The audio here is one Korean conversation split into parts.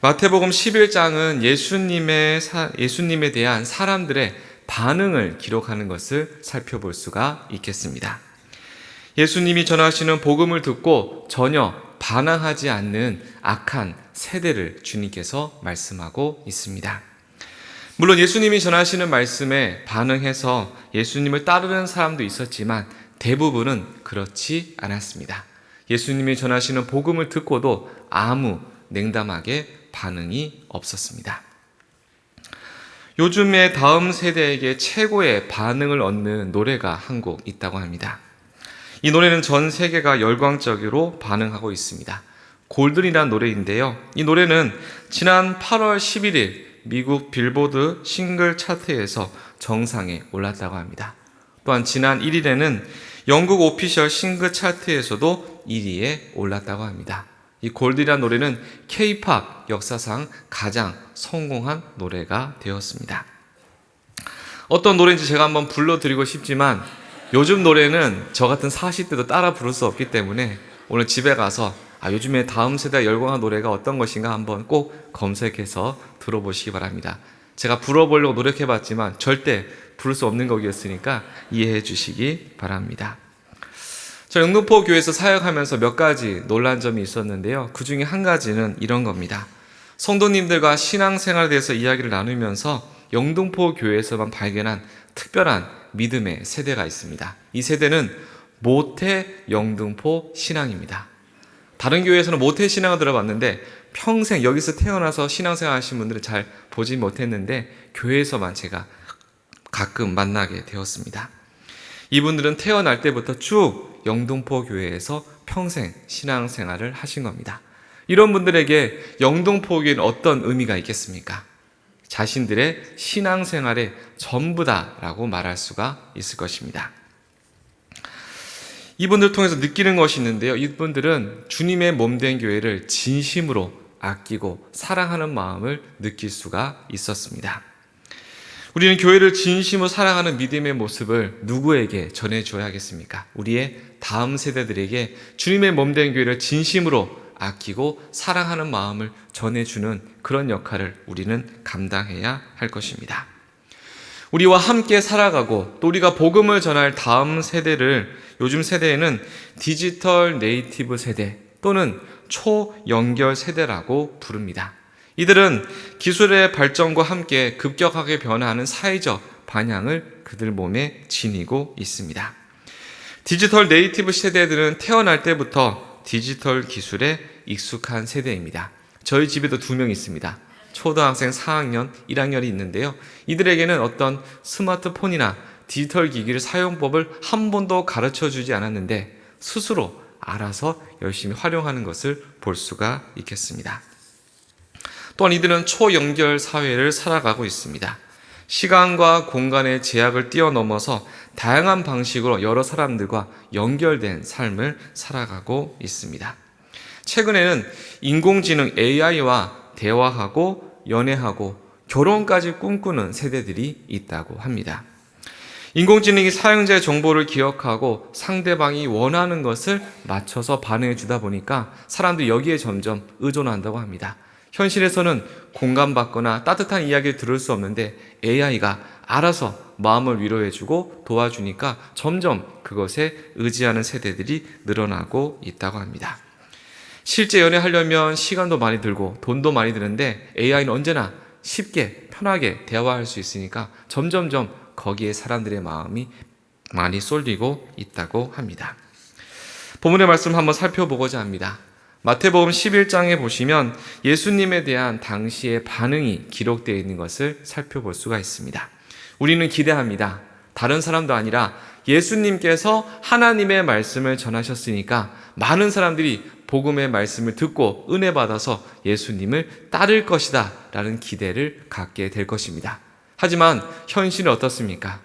마태복음 11장은 예수님의 사- 예수님에 대한 사람들의 반응을 기록하는 것을 살펴볼 수가 있겠습니다. 예수님이 전하시는 복음을 듣고 전혀 반항하지 않는 악한 세대를 주님께서 말씀하고 있습니다. 물론 예수님이 전하시는 말씀에 반응해서 예수님을 따르는 사람도 있었지만 대부분은 그렇지 않았습니다. 예수님이 전하시는 복음을 듣고도 아무 냉담하게 반응이 없었습니다. 요즘에 다음 세대에게 최고의 반응을 얻는 노래가 한 곡 있다고 합니다. 이 노래는 전 세계가 열광적으로 반응하고 있습니다. 골든이라는 노래인데요. 이 노래는 지난 8월 11일 미국 빌보드 싱글 차트에서 정상에 올랐다고 합니다. 또한 지난 1일에는 영국 오피셜 싱글 차트에서도 1위에 올랐다고 합니다. 이 골드라는 노래는 K-팝 역사상 가장 성공한 노래가 되었습니다. 어떤 노래인지 제가 한번 불러드리고 싶지만 요즘 노래는 저 같은 40대도 따라 부를 수 없기 때문에 오늘 집에 가서 아, 요즘에 다음 세대 열광한 노래가 어떤 것인가 한번 꼭 검색해서 들어보시기 바랍니다. 제가 불어보려고 노력해봤지만 절대 부를 수 없는 곡이었으니까 이해해 주시기 바랍니다. 저 영등포 교회에서 사역하면서 몇 가지 놀란 점이 있었는데요. 그 중에 한 가지는 이런 겁니다. 성도님들과 신앙생활에 대해서 이야기를 나누면서 영등포 교회에서만 발견한 특별한 믿음의 세대가 있습니다. 이 세대는 모태 영등포 신앙입니다. 다른 교회에서는 모태 신앙을 들어봤는데 평생 여기서 태어나서 신앙생활 하신 분들은 잘 보지 못했는데 교회에서만 제가 가끔 만나게 되었습니다. 이분들은 태어날 때부터 쭉 영등포 교회에서 평생 신앙생활을 하신 겁니다. 이런 분들에게 영등포 교회는 어떤 의미가 있겠습니까? 자신들의 신앙생활의 전부다라고 말할 수가 있을 것입니다. 이분들 통해서 느끼는 것이 있는데요. 이분들은 주님의 몸된 교회를 진심으로 아끼고 사랑하는 마음을 느낄 수가 있었습니다. 우리는 교회를 진심으로 사랑하는 믿음의 모습을 누구에게 전해줘야겠습니까? 우리의 다음 세대들에게 주님의 몸된 교회를 진심으로 아끼고 사랑하는 마음을 전해주는 그런 역할을 우리는 감당해야 할 것입니다. 우리와 함께 살아가고 또 우리가 복음을 전할 다음 세대를 요즘 세대에는 디지털 네이티브 세대 또는 초연결 세대라고 부릅니다. 이들은 기술의 발전과 함께 급격하게 변화하는 사회적 방향을 그들 몸에 지니고 있습니다. 디지털 네이티브 세대들은 태어날 때부터 디지털 기술에 익숙한 세대입니다. 저희 집에도 두 명 있습니다. 초등학생 4학년, 1학년이 있는데요. 이들에게는 어떤 스마트폰이나 디지털 기기를 사용법을 한 번도 가르쳐 주지 않았는데 스스로 알아서 열심히 활용하는 것을 볼 수가 있겠습니다. 또한 이들은 초연결 사회를 살아가고 있습니다. 시간과 공간의 제약을 뛰어넘어서 다양한 방식으로 여러 사람들과 연결된 삶을 살아가고 있습니다. 최근에는 인공지능 AI와 대화하고 연애하고 결혼까지 꿈꾸는 세대들이 있다고 합니다. 인공지능이 사용자의 정보를 기억하고 상대방이 원하는 것을 맞춰서 반응해 주다 보니까 사람들이 여기에 점점 의존한다고 합니다. 현실에서는 공감받거나 따뜻한 이야기를 들을 수 없는데 AI가 알아서 마음을 위로해주고 도와주니까 점점 그것에 의지하는 세대들이 늘어나고 있다고 합니다. 실제 연애하려면 시간도 많이 들고 돈도 많이 드는데 AI는 언제나 쉽게 편하게 대화할 수 있으니까 점점점 거기에 사람들의 마음이 많이 쏠리고 있다고 합니다. 본문의 말씀 한번 살펴보고자 합니다. 마태복음 11장에 보시면 예수님에 대한 당시의 반응이 기록되어 있는 것을 살펴볼 수가 있습니다. 우리는 기대합니다. 다른 사람도 아니라 예수님께서 하나님의 말씀을 전하셨으니까 많은 사람들이 복음의 말씀을 듣고 은혜 받아서 예수님을 따를 것이다 라는 기대를 갖게 될 것입니다. 하지만 현실은 어떻습니까?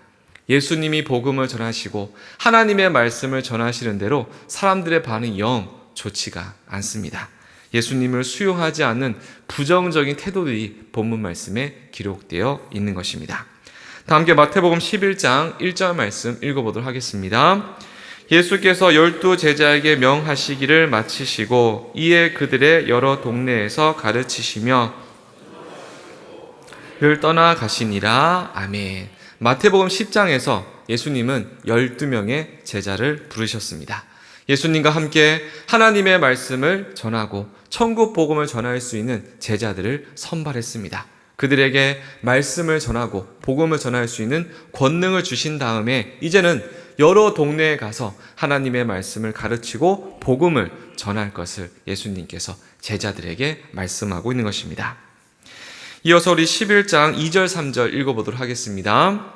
예수님이 복음을 전하시고 하나님의 말씀을 전하시는 대로 사람들의 반응이 영 좋지가 않습니다. 예수님을 수용하지 않는 부정적인 태도들이 본문 말씀에 기록되어 있는 것입니다. 다 함께 마태복음 11장 1절 말씀 읽어보도록 하겠습니다. 예수께서 열두 제자에게 명하시기를 마치시고 이에 그들의 여러 동네에서 가르치시며 를 떠나 가시니라. 아멘. 마태복음 10장에서 예수님은 12명의 제자를 부르셨습니다. 예수님과 함께 하나님의 말씀을 전하고 천국 복음을 전할 수 있는 제자들을 선발했습니다. 그들에게 말씀을 전하고 복음을 전할 수 있는 권능을 주신 다음에 이제는 여러 동네에 가서 하나님의 말씀을 가르치고 복음을 전할 것을 예수님께서 제자들에게 말씀하고 있는 것입니다. 이어서 우리 11장 2절 3절 읽어보도록 하겠습니다.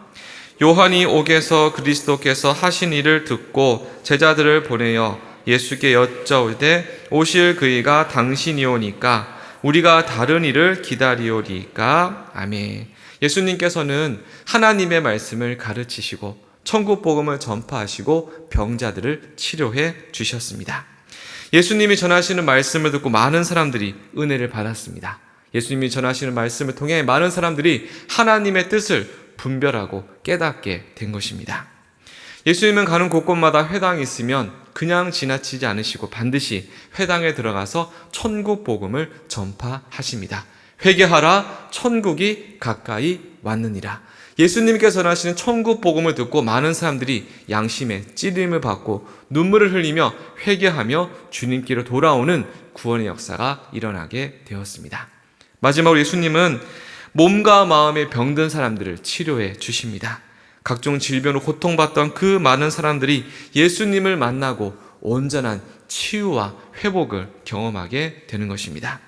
요한이 옥에서 그리스도께서 하신 일을 듣고 제자들을 보내어 예수께 여짜오되 오실 그이가 당신이오니까 우리가 다른 일을 기다리오리까 아멘. 예수님께서는 하나님의 말씀을 가르치시고 천국 복음을 전파하시고 병자들을 치료해 주셨습니다. 예수님이 전하시는 말씀을 듣고 많은 사람들이 은혜를 받았습니다. 예수님이 전하시는 말씀을 통해 많은 사람들이 하나님의 뜻을 분별하고 깨닫게 된 것입니다. 예수님은 가는 곳곳마다 회당이 있으면 그냥 지나치지 않으시고 반드시 회당에 들어가서 천국 복음을 전파하십니다. 회개하라 천국이 가까이 왔느니라. 예수님께서 전하시는 천국 복음을 듣고 많은 사람들이 양심에 찌림을 받고 눈물을 흘리며 회개하며 주님께로 돌아오는 구원의 역사가 일어나게 되었습니다. 마지막으로 예수님은 몸과 마음에 병든 사람들을 치료해 주십니다. 각종 질병으로 고통받던 그 많은 사람들이 예수님을 만나고 온전한 치유와 회복을 경험하게 되는 것입니다.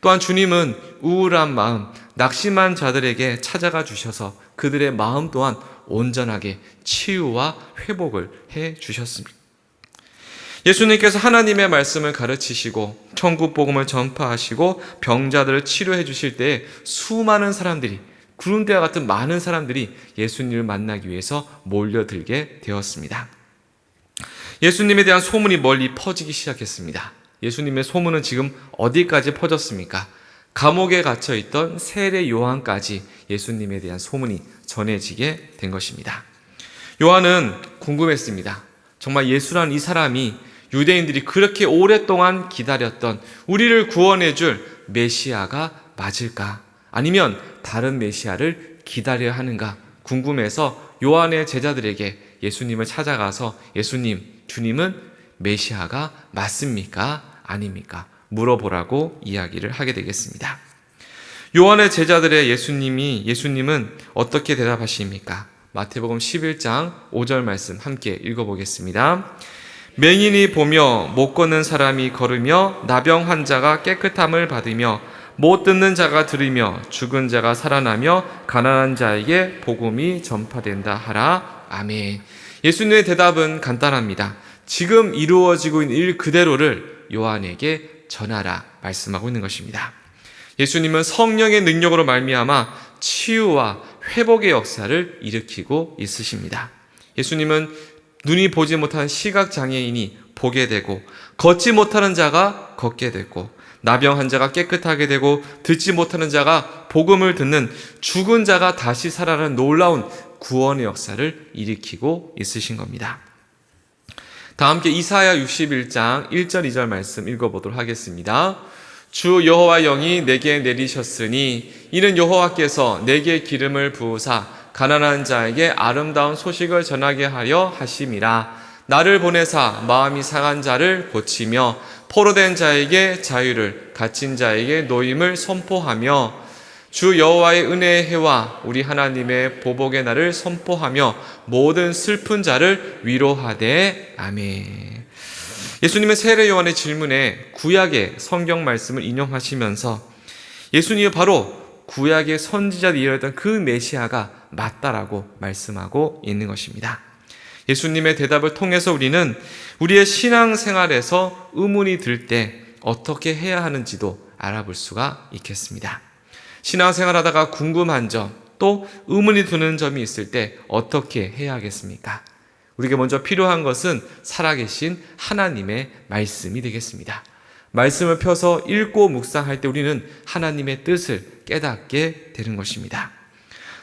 또한 주님은 우울한 마음, 낙심한 자들에게 찾아가 주셔서 그들의 마음 또한 온전하게 치유와 회복을 해 주셨습니다. 예수님께서 하나님의 말씀을 가르치시고 천국 복음을 전파하시고 병자들을 치료해 주실 때 수많은 사람들이 구름대와 같은 많은 사람들이 예수님을 만나기 위해서 몰려들게 되었습니다. 예수님에 대한 소문이 멀리 퍼지기 시작했습니다. 예수님의 소문은 지금 어디까지 퍼졌습니까? 감옥에 갇혀 있던 세례 요한까지 예수님에 대한 소문이 전해지게 된 것입니다. 요한은 궁금했습니다. 정말 예수란 이 사람이 유대인들이 그렇게 오랫동안 기다렸던 우리를 구원해 줄 메시아가 맞을까? 아니면 다른 메시아를 기다려야 하는가? 궁금해서 요한의 제자들에게 예수님을 찾아가서 예수님, 주님은 메시아가 맞습니까? 아닙니까? 물어보라고 이야기를 하게 되겠습니다. 요한의 제자들의 예수님이 예수님은 어떻게 대답하십니까? 마태복음 11장 5절 말씀 함께 읽어보겠습니다. 맹인이 보며 못 걷는 사람이 걸으며 나병 환자가 깨끗함을 받으며 못 듣는 자가 들으며 죽은 자가 살아나며 가난한 자에게 복음이 전파된다 하라. 아멘. 예수님의 대답은 간단합니다. 지금 이루어지고 있는 일 그대로를 요한에게 전하라 말씀하고 있는 것입니다. 예수님은 성령의 능력으로 말미암아 치유와 회복의 역사를 일으키고 있으십니다. 예수님은 눈이 보지 못하는 시각 장애인이 보게 되고 걷지 못하는 자가 걷게 되고 나병 환자가 깨끗하게 되고 듣지 못하는 자가 복음을 듣는 죽은 자가 다시 살아나는 놀라운 구원의 역사를 일으키고 있으신 겁니다. 다 함께 이사야 61장 1절 2절 말씀 읽어보도록 하겠습니다. 주 여호와 영이 내게 내리셨으니 이는 여호와께서 내게 기름을 부으사 가난한 자에게 아름다운 소식을 전하게 하려 하심이라. 나를 보내사 마음이 상한 자를 고치며 포로된 자에게 자유를 갇힌 자에게 노임을 선포하며 주 여호와의 은혜의 해와 우리 하나님의 보복의 날을 선포하며 모든 슬픈 자를 위로하되 아멘. 예수님은 세례 요한의 질문에 구약의 성경 말씀을 인용하시면서 예수님이 바로 구약의 선지자들이 이르렀던 그 메시아가 맞다라고 말씀하고 있는 것입니다. 예수님의 대답을 통해서 우리는 우리의 신앙 생활에서 의문이 들 때 어떻게 해야 하는지도 알아볼 수가 있겠습니다. 신앙 생활 하다가 궁금한 점, 또 의문이 드는 점이 있을 때 어떻게 해야 하겠습니까? 우리에게 먼저 필요한 것은 살아계신 하나님의 말씀이 되겠습니다. 말씀을 펴서 읽고 묵상할 때 우리는 하나님의 뜻을 깨닫게 되는 것입니다.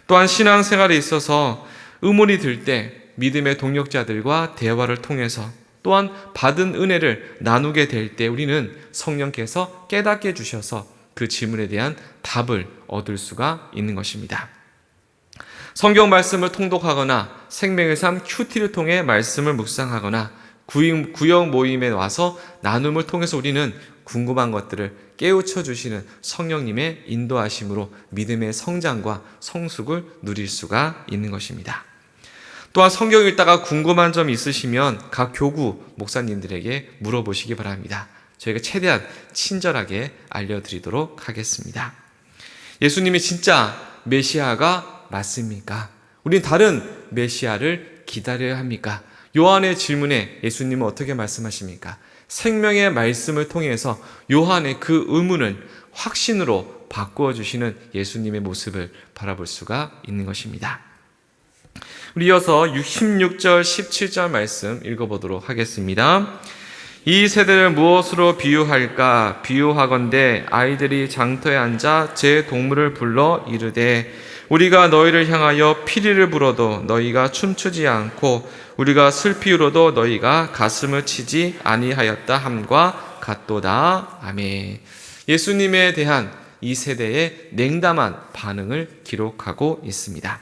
또한 신앙생활에 있어서 의문이 들 때 믿음의 동력자들과 대화를 통해서 또한 받은 은혜를 나누게 될 때 우리는 성령께서 깨닫게 주셔서 그 질문에 대한 답을 얻을 수가 있는 것입니다. 성경 말씀을 통독하거나 생명의 삶 큐티를 통해 말씀을 묵상하거나 구역 모임에 와서 나눔을 통해서 우리는 궁금한 것들을 깨우쳐 주시는 성령님의 인도하심으로 믿음의 성장과 성숙을 누릴 수가 있는 것입니다. 또한 성경 읽다가 궁금한 점 있으시면 각 교구 목사님들에게 물어보시기 바랍니다. 저희가 최대한 친절하게 알려드리도록 하겠습니다. 예수님이 진짜 메시아가 맞습니까? 우린 다른 메시아를 기다려야 합니까? 요한의 질문에 예수님은 어떻게 말씀하십니까? 생명의 말씀을 통해서 요한의 그 의문을 확신으로 바꾸어 주시는 예수님의 모습을 바라볼 수가 있는 것입니다. 우리 이어서 16절, 17절 말씀 읽어보도록 하겠습니다. 이 세대를 무엇으로 비유할까? 비유하건대 아이들이 장터에 앉아 제 동물을 불러 이르되 우리가 너희를 향하여 피리를 불어도 너희가 춤추지 않고 우리가 슬피 울어도 너희가 가슴을 치지 아니하였다 함과 같도다. 아멘. 예수님에 대한 이 세대의 냉담한 반응을 기록하고 있습니다.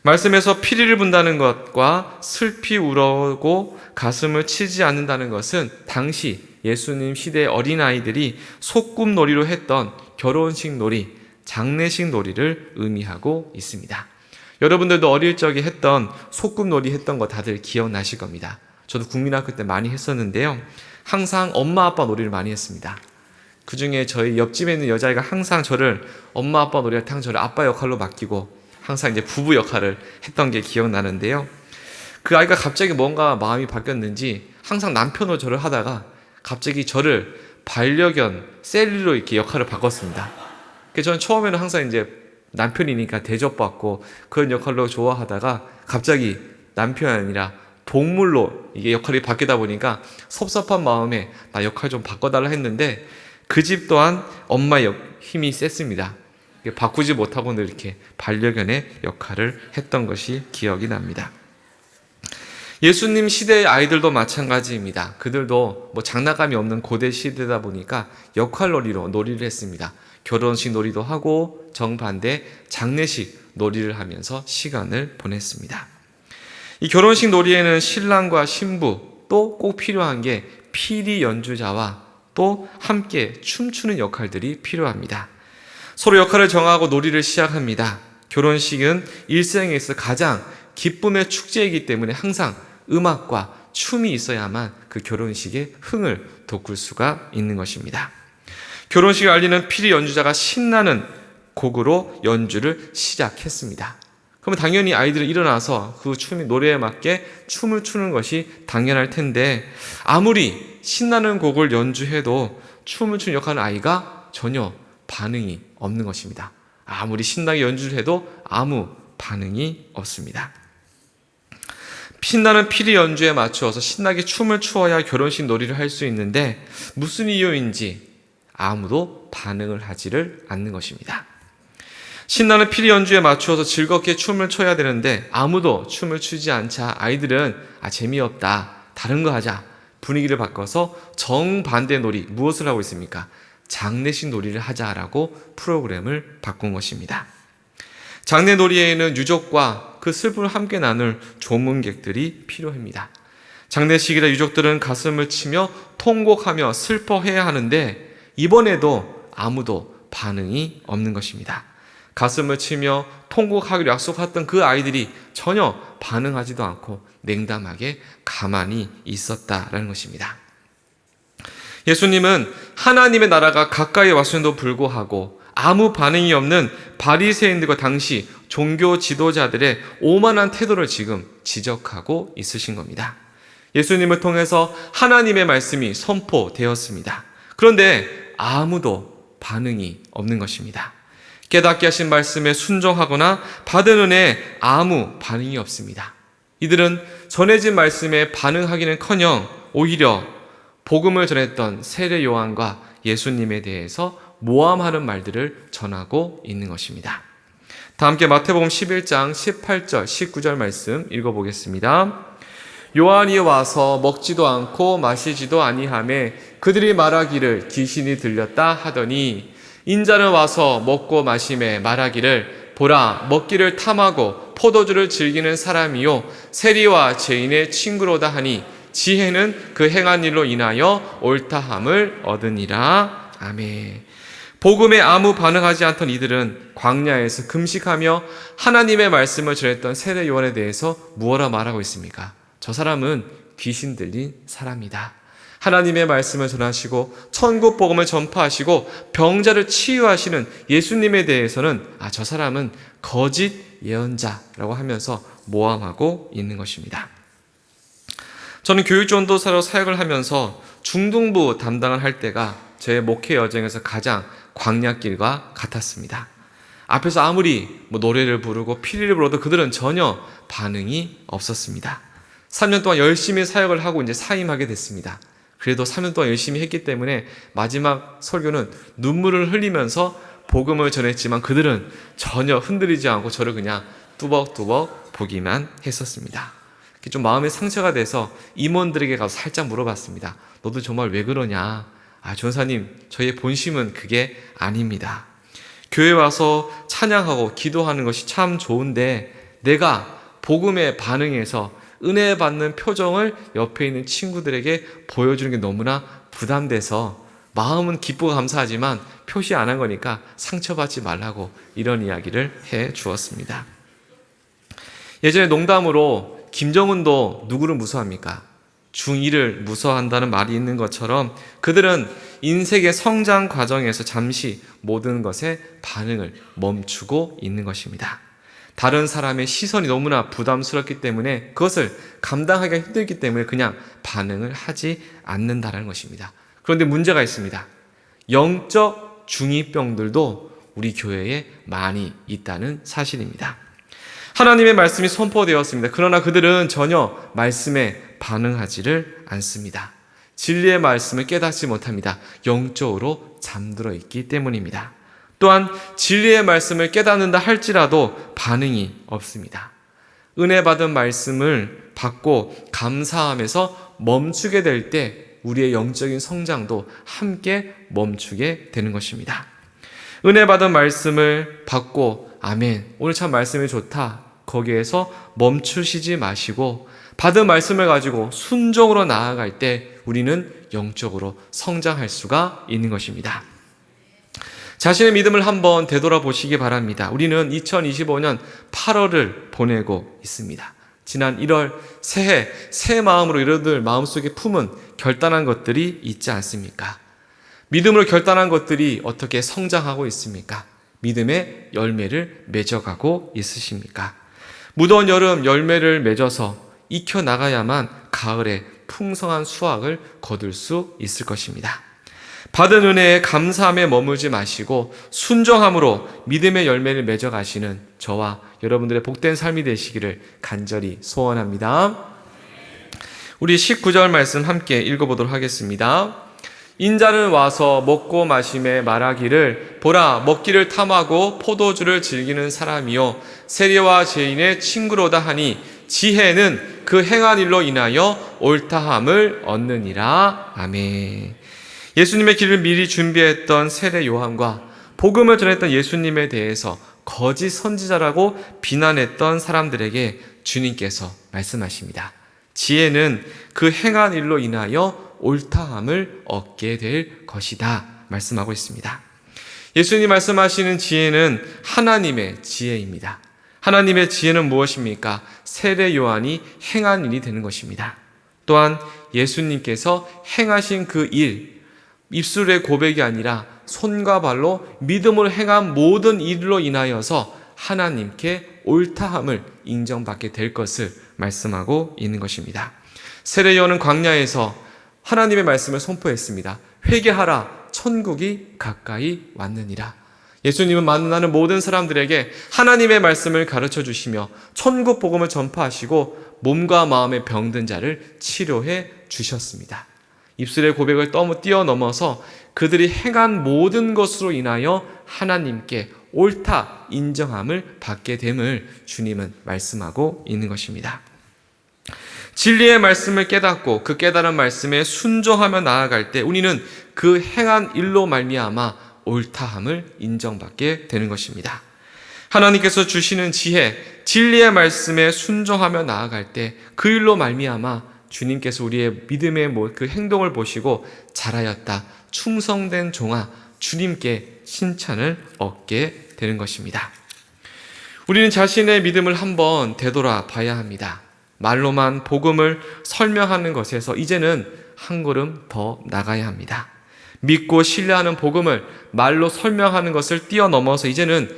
말씀에서 피리를 분다는 것과 슬피 울어고 가슴을 치지 않는다는 것은 당시 예수님 시대 어린아이들이 소꿉놀이로 했던 결혼식 놀이, 장례식 놀이를 의미하고 있습니다. 여러분들도 어릴 적에 했던 소꿉놀이 했던 거 다들 기억나실 겁니다. 저도 국민학교 때 많이 했었는데요. 항상 엄마 아빠 놀이를 많이 했습니다. 그 중에 저희 옆집에 있는 여자애가 항상 저를 엄마 아빠 놀이할 때 저를 아빠 역할로 맡기고 항상 이제 부부 역할을 했던 게 기억나는데요. 그 아이가 갑자기 뭔가 마음이 바뀌었는지 항상 남편으로 저를 하다가 갑자기 저를 반려견 셀리로 이렇게 역할을 바꿨습니다. 그래서 저는 처음에는 항상 이제 남편이니까 대접받고 그런 역할로 좋아하다가 갑자기 남편이 아니라 동물로 이게 역할이 바뀌다 보니까 섭섭한 마음에 나 역할 좀 바꿔달라 했는데 그 집 또한 엄마의 힘이 셌습니다. 바꾸지 못하고 늘 이렇게 반려견의 역할을 했던 것이 기억이 납니다. 예수님 시대의 아이들도 마찬가지입니다. 그들도 뭐 장난감이 없는 고대 시대다 보니까 역할놀이로 놀이를 했습니다. 결혼식 놀이도 하고 정반대 장례식 놀이를 하면서 시간을 보냈습니다. 이 결혼식 놀이에는 신랑과 신부 또 꼭 필요한 게 피리 연주자와 또 함께 춤추는 역할들이 필요합니다. 서로 역할을 정하고 놀이를 시작합니다. 결혼식은 일생에서 가장 기쁨의 축제이기 때문에 항상 음악과 춤이 있어야만 그 결혼식의 흥을 돋굴 수가 있는 것입니다. 결혼식을 알리는 피리 연주자가 신나는 곡으로 연주를 시작했습니다. 그러면 당연히 아이들은 일어나서 그 춤이 노래에 맞게 춤을 추는 것이 당연할 텐데 아무리 신나는 곡을 연주해도 춤을 추는 역할은 아이가 전혀 반응이 없는 것입니다. 아무리 신나게 연주를 해도 아무 반응이 없습니다. 신나는 피리 연주에 맞추어서 신나게 춤을 추어야 결혼식 놀이를 할 수 있는데 무슨 이유인지 아무도 반응을 하지를 않는 것입니다. 신나는 피리 연주에 맞추어서 즐겁게 춤을 춰야 되는데 아무도 춤을 추지 않자 아이들은 아 재미없다 다른 거 하자 분위기를 바꿔서 정반대 놀이 무엇을 하고 있습니까? 장례식 놀이를 하자라고 프로그램을 바꾼 것입니다. 장례 놀이에는 유족과 그 슬픔을 함께 나눌 조문객들이 필요합니다. 장례식이라 유족들은 가슴을 치며 통곡하며 슬퍼해야 하는데 이번에도 아무도 반응이 없는 것입니다. 가슴을 치며 통곡하기로 약속했던 그 아이들이 전혀 반응하지도 않고 냉담하게 가만히 있었다라는 것입니다. 예수님은 하나님의 나라가 가까이 왔음에도 불구하고 아무 반응이 없는 바리새인들과 당시 종교 지도자들의 오만한 태도를 지금 지적하고 있으신 겁니다. 예수님을 통해서 하나님의 말씀이 선포되었습니다. 그런데 아무도 반응이 없는 것입니다. 깨닫게 하신 말씀에 순종하거나 받은 은혜에 아무 반응이 없습니다. 이들은 전해진 말씀에 반응하기는 커녕 오히려 복음을 전했던 세례 요한과 예수님에 대해서 모함하는 말들을 전하고 있는 것입니다. 다 함께 마태복음 11장 18절, 19절 말씀 읽어보겠습니다. 요한이 와서 먹지도 않고 마시지도 아니하매 그들이 말하기를 귀신이 들렸다 하더니 인자는 와서 먹고 마심에 말하기를 보라 먹기를 탐하고 포도주를 즐기는 사람이요 세리와 죄인의 친구로다 하니 지혜는 그 행한 일로 인하여 옳다함을 얻으니라 아멘. 복음에 아무 반응하지 않던 이들은 광야에서 금식하며 하나님의 말씀을 전했던 세례 요한에 대해서 무엇라 말하고 있습니까? 저 사람은 귀신 들린 사람이다. 하나님의 말씀을 전하시고 천국 복음을 전파하시고 병자를 치유하시는 예수님에 대해서는 아 저 사람은 거짓 예언자라고 하면서 모함하고 있는 것입니다. 저는 교육전도사로 사역을 하면서 중등부 담당을 할 때가 제 목회 여정에서 가장 광야길과 같았습니다. 앞에서 아무리 뭐 노래를 부르고 피리를 불어도 그들은 전혀 반응이 없었습니다. 3년 동안 열심히 사역을 하고 이제 사임하게 됐습니다. 그래도 3년 동안 열심히 했기 때문에 마지막 설교는 눈물을 흘리면서 복음을 전했지만 그들은 전혀 흔들리지 않고 저를 그냥 뚜벅뚜벅 보기만 했었습니다. 좀 마음에 상처가 돼서 임원들에게 가서 살짝 물어봤습니다. 너도 정말 왜 그러냐? 아, 전사님, 저의 본심은 그게 아닙니다. 교회 와서 찬양하고 기도하는 것이 참 좋은데 내가 복음에 반응해서 은혜 받는 표정을 옆에 있는 친구들에게 보여주는 게 너무나 부담돼서 마음은 기쁘고 감사하지만 표시 안 한 거니까 상처받지 말라고 이런 이야기를 해 주었습니다. 예전에 농담으로 김정은도 누구를 무서워합니까? 중2를 무서워한다는 말이 있는 것처럼 그들은 인생의 성장 과정에서 잠시 모든 것에 반응을 멈추고 있는 것입니다. 다른 사람의 시선이 너무나 부담스럽기 때문에 그것을 감당하기가 힘들기 때문에 그냥 반응을 하지 않는다는 것입니다. 그런데 문제가 있습니다. 영적 중2병들도 우리 교회에 많이 있다는 사실입니다. 하나님의 말씀이 선포되었습니다. 그러나 그들은 전혀 말씀에 반응하지를 않습니다. 진리의 말씀을 깨닫지 못합니다. 영적으로 잠들어 있기 때문입니다. 또한 진리의 말씀을 깨닫는다 할지라도 반응이 없습니다. 은혜 받은 말씀을 받고 감사하면서 멈추게 될 때 우리의 영적인 성장도 함께 멈추게 되는 것입니다. 은혜 받은 말씀을 받고 아멘. 오늘 참 말씀이 좋다. 거기에서 멈추시지 마시고 받은 말씀을 가지고 순종으로 나아갈 때 우리는 영적으로 성장할 수가 있는 것입니다. 자신의 믿음을 한번 되돌아보시기 바랍니다. 우리는 2025년 8월을 보내고 있습니다. 지난 1월 새해 새 마음으로 여러분들 마음속에 품은 결단한 것들이 있지 않습니까? 믿음으로 결단한 것들이 어떻게 성장하고 있습니까? 믿음의 열매를 맺어가고 있으십니까? 무더운 여름 열매를 맺어서 익혀 나가야만 가을에 풍성한 수확을 거둘 수 있을 것입니다. 받은 은혜에 감사함에 머물지 마시고 순종함으로 믿음의 열매를 맺어 가시는 저와 여러분들의 복된 삶이 되시기를 간절히 소원합니다. 우리 19절 말씀 함께 읽어보도록 하겠습니다. 인자는 와서 먹고 마심에 말하기를 보라 먹기를 탐하고 포도주를 즐기는 사람이요 세리와 죄인의 친구로다 하니 지혜는 그 행한 일로 인하여 옳다함을 얻느니라 아멘. 예수님의 길을 미리 준비했던 세례 요한과 복음을 전했던 예수님에 대해서 거짓 선지자라고 비난했던 사람들에게 주님께서 말씀하십니다. 지혜는 그 행한 일로 인하여 옳다함을 얻게 될 것이다. 말씀하고 있습니다. 예수님 말씀하시는 지혜는 하나님의 지혜입니다. 하나님의 지혜는 무엇입니까? 세례 요한이 행한 일이 되는 것입니다. 또한 예수님께서 행하신 그 일, 입술의 고백이 아니라 손과 발로 믿음을 행한 모든 일로 인하여서 하나님께 옳다함을 인정받게 될 것을 말씀하고 있는 것입니다. 세례요는 광야에서 하나님의 말씀을 선포했습니다. 회개하라 천국이 가까이 왔느니라. 예수님은 만나는 모든 사람들에게 하나님의 말씀을 가르쳐 주시며 천국 복음을 전파하시고 몸과 마음의 병든 자를 치료해 주셨습니다. 입술의 고백을 너무 뛰어넘어서 그들이 행한 모든 것으로 인하여 하나님께 옳다 인정함을 받게 됨을 주님은 말씀하고 있는 것입니다. 진리의 말씀을 깨닫고 그 깨달은 말씀에 순종하며 나아갈 때 우리는 그 행한 일로 말미암아 옳다함을 인정받게 되는 것입니다. 하나님께서 주시는 지혜, 진리의 말씀에 순종하며 나아갈 때 그 일로 말미암아 주님께서 우리의 믿음의 그 행동을 보시고 잘하였다, 충성된 종아, 주님께 칭찬을 얻게 되는 것입니다. 우리는 자신의 믿음을 한번 되돌아 봐야 합니다. 말로만 복음을 설명하는 것에서 이제는 한 걸음 더 나가야 합니다. 믿고 신뢰하는 복음을 말로 설명하는 것을 뛰어넘어서 이제는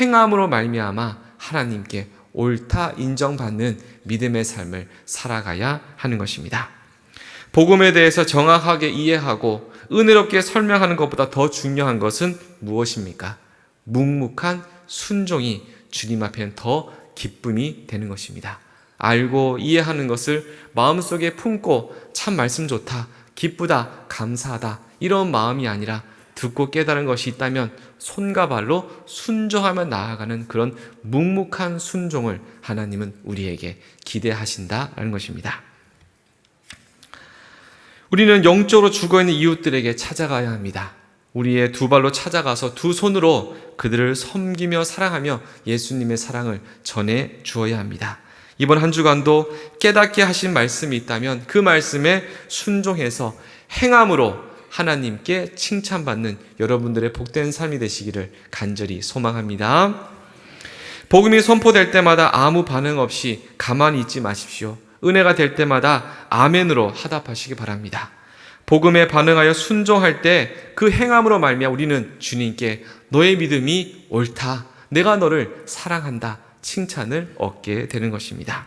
행함으로 말미암아 하나님께 옳다 인정받는 믿음의 삶을 살아가야 하는 것입니다. 복음에 대해서 정확하게 이해하고 은혜롭게 설명하는 것보다 더 중요한 것은 무엇입니까? 묵묵한 순종이 주님 앞에는 더 기쁨이 되는 것입니다. 알고 이해하는 것을 마음속에 품고 참 말씀 좋다, 기쁘다, 감사하다 이런 마음이 아니라 듣고 깨달은 것이 있다면 손과 발로 순종하며 나아가는 그런 묵묵한 순종을 하나님은 우리에게 기대하신다라는 것입니다. 우리는 영적으로 죽어 있는 이웃들에게 찾아가야 합니다. 우리의 두 발로 찾아가서 두 손으로 그들을 섬기며 사랑하며 예수님의 사랑을 전해 주어야 합니다. 이번 한 주간도 깨닫게 하신 말씀이 있다면 그 말씀에 순종해서 행함으로 하나님께 칭찬받는 여러분들의 복된 삶이 되시기를 간절히 소망합니다. 복음이 선포될 때마다 아무 반응 없이 가만히 있지 마십시오. 은혜가 될 때마다 아멘으로 하답하시기 바랍니다. 복음에 반응하여 순종할 때 그 행함으로 말미암아 우리는 주님께 너의 믿음이 옳다. 내가 너를 사랑한다. 칭찬을 얻게 되는 것입니다.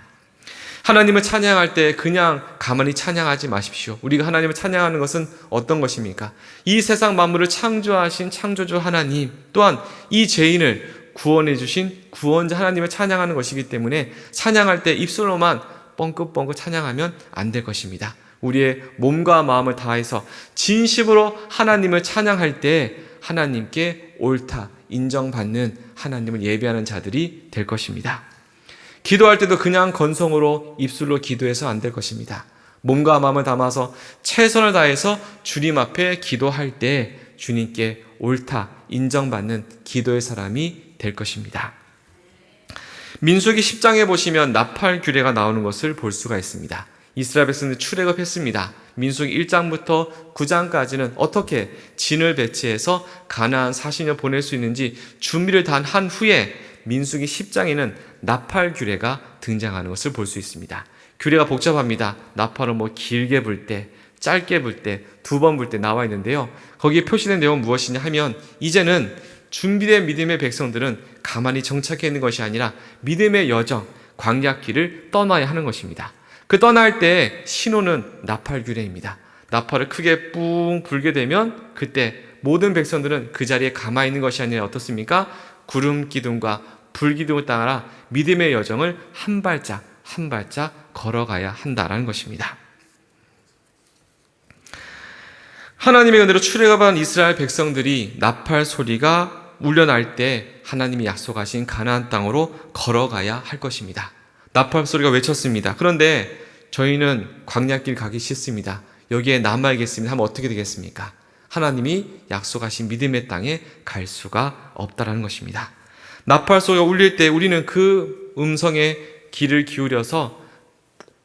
하나님을 찬양할 때 그냥 가만히 찬양하지 마십시오. 우리가 하나님을 찬양하는 것은 어떤 것입니까? 이 세상 만물을 창조하신 창조주 하나님 또한 이 죄인을 구원해 주신 구원자 하나님을 찬양하는 것이기 때문에 찬양할 때 입술로만 뻥긋뻥긋 찬양하면 안 될 것입니다. 우리의 몸과 마음을 다해서 진심으로 하나님을 찬양할 때 하나님께 옳다 인정받는 하나님을 예배하는 자들이 될 것입니다. 기도할 때도 그냥 건성으로 입술로 기도해서 안 될 것입니다. 몸과 마음을 담아서 최선을 다해서 주님 앞에 기도할 때 주님께 옳다 인정받는 기도의 사람이 될 것입니다. 민수기 10장에 보시면 나팔 규례가 나오는 것을 볼 수가 있습니다. 이스라엘 백성들 출애굽했습니다. 민수기 1장부터 9장까지는 어떻게 진을 배치해서 가나안 40년 보낼 수 있는지 준비를 다한 후에 민수기 10장에는 나팔 규례가 등장하는 것을 볼 수 있습니다. 규례가 복잡합니다. 나팔은 뭐 길게 불 때, 짧게 불 때, 두 번 불 때 나와 있는데요. 거기에 표시된 내용은 무엇이냐 하면 이제는 준비된 믿음의 백성들은 가만히 정착해 있는 것이 아니라 믿음의 여정, 광약길을 떠나야 하는 것입니다. 그 떠날 때 신호는 나팔 규례입니다. 나팔을 크게 뿡 불게 되면 그때 모든 백성들은 그 자리에 가만히 있는 것이 아니라 어떻습니까? 구름 기둥과 불 기둥을 따라 믿음의 여정을 한 발짝 한 발짝 걸어가야 한다라는 것입니다. 하나님의 은혜로 출애굽한 이스라엘 백성들이 나팔 소리가 울려날 때 하나님이 약속하신 가나안 땅으로 걸어가야 할 것입니다. 나팔 소리가 외쳤습니다. 그런데 저희는 광야길 가기 싫습니다. 여기에 남아야겠습니다. 하면 어떻게 되겠습니까? 하나님이 약속하신 믿음의 땅에 갈 수가 없다라는 것입니다. 나팔 소리가 울릴 때 우리는 그 음성에 귀를 기울여서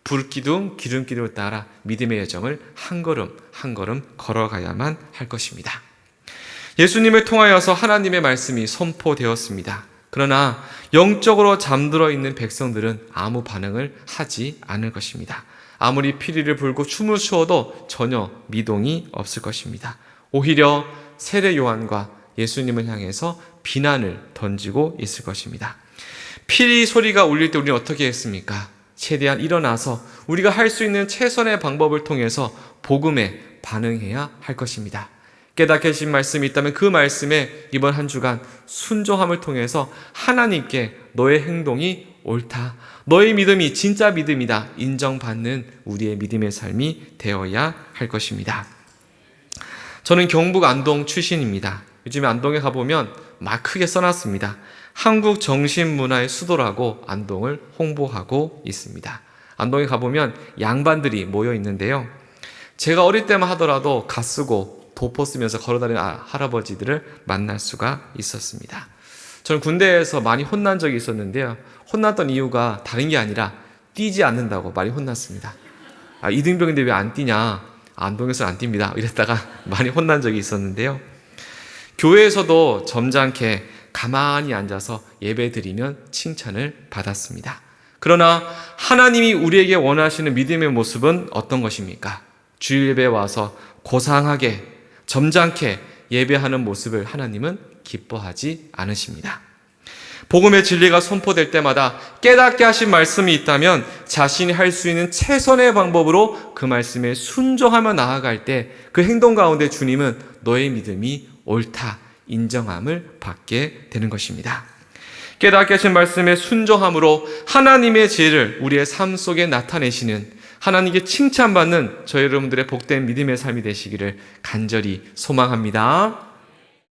불기둥, 기름기둥을 따라 믿음의 여정을 한 걸음 한 걸음 걸어가야만 할 것입니다. 예수님을 통하여서 하나님의 말씀이 선포되었습니다. 그러나 영적으로 잠들어 있는 백성들은 아무 반응을 하지 않을 것입니다. 아무리 피리를 불고 춤을 추어도 전혀 미동이 없을 것입니다. 오히려 세례 요한과 예수님을 향해서 비난을 던지고 있을 것입니다. 피리 소리가 울릴 때 우리는 어떻게 했습니까? 최대한 일어나서 우리가 할 수 있는 최선의 방법을 통해서 복음에 반응해야 할 것입니다. 깨닫게 하신 말씀이 있다면 그 말씀에 이번 한 주간 순종함을 통해서 하나님께 너의 행동이 옳다. 너의 믿음이 진짜 믿음이다. 인정받는 우리의 믿음의 삶이 되어야 할 것입니다. 저는 경북 안동 출신입니다. 요즘에 안동에 가보면 막 크게 써놨습니다. 한국 정신문화의 수도라고 안동을 홍보하고 있습니다. 안동에 가보면 양반들이 모여 있는데요. 제가 어릴 때만 하더라도 가 쓰고 도포 쓰면서 걸어다니는 아- 할아버지들을 만날 수가 있었습니다. 저는 군대에서 많이 혼난 적이 있었는데요. 혼났던 이유가 다른 게 아니라 뛰지 않는다고 많이 혼났습니다. 아, 이등병인데 왜 안 뛰냐? 안동에서 안 뜁니다. 이랬다가 많이 혼난 적이 있었는데요. 교회에서도 점잖게 가만히 앉아서 예배 드리면 칭찬을 받았습니다. 그러나 하나님이 우리에게 원하시는 믿음의 모습은 어떤 것입니까? 주일 예배에 와서 고상하게, 점잖게 예배하는 모습을 하나님은 기뻐하지 않으십니다. 복음의 진리가 선포될 때마다 깨닫게 하신 말씀이 있다면 자신이 할 수 있는 최선의 방법으로 그 말씀에 순종하며 나아갈 때 그 행동 가운데 주님은 너의 믿음이 옳다 인정함을 받게 되는 것입니다. 깨닫게 하신 말씀에 순종함으로 하나님의 지혜를 우리의 삶 속에 나타내시는 하나님께 칭찬받는 저희 여러분들의 복된 믿음의 삶이 되시기를 간절히 소망합니다.